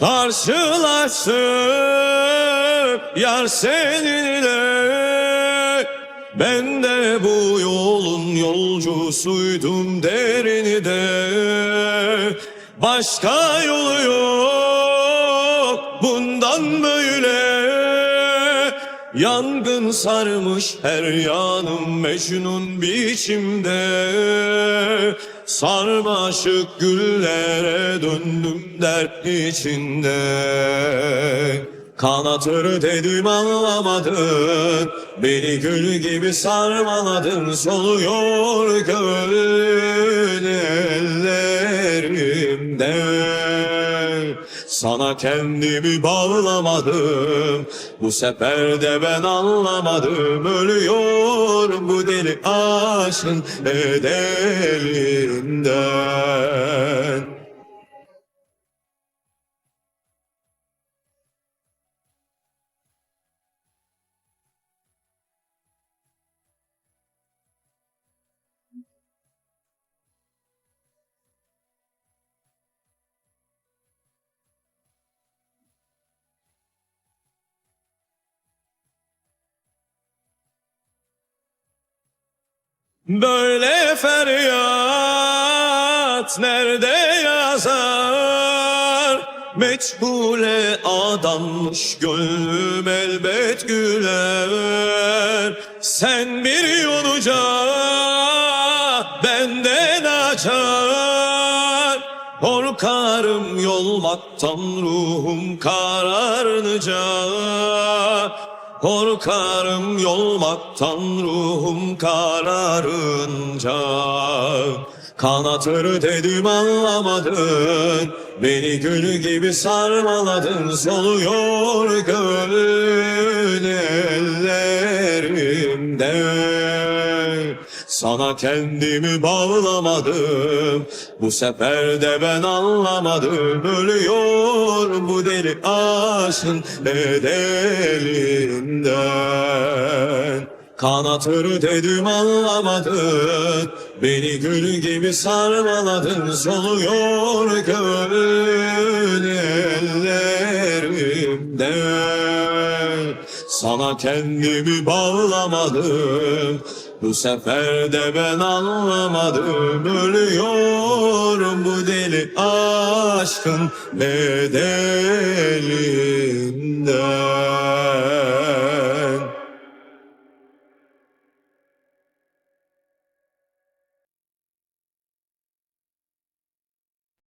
Karşılaştık yar seninle. Ben de bu yolun yolcusuydum derini de. Başka yolu yok bundan böyle. Yangın sarmış her yanım Mecnun biçimde Sarmaşık güllere döndüm dert içinde. Kanatır dedim anlamadın Beni gül gibi sarmaladın. Soluyor gönül ellerimden Sana kendimi bağlamadım. Bu sefer de ben anlamadım. Ölüyor bu deli aşkın bedelinden Böyle feryat nerede yazar? Meçhule adanmış gönlüm elbet güler. Sen bir yonca benden açar. Korkarım yolmaktan ruhum kararınca Korkarım yolmaktan ruhum kararınca. Kanatır dedim anlamadın Beni gül gibi sarmaladın. Soluyor gönül ellerimden Sana kendimi bağlamadım. Bu sefer de ben anlamadım. Ölüyor bu deli aşkın bedelinden. Kanatır dedim anlamadın. Beni gül gibi sarmaladın. Soluyor gönül Sana kendimi bağlamadım. Bu sefer de ben anlamadım. Ölüyorum bu deli aşkın bedelinden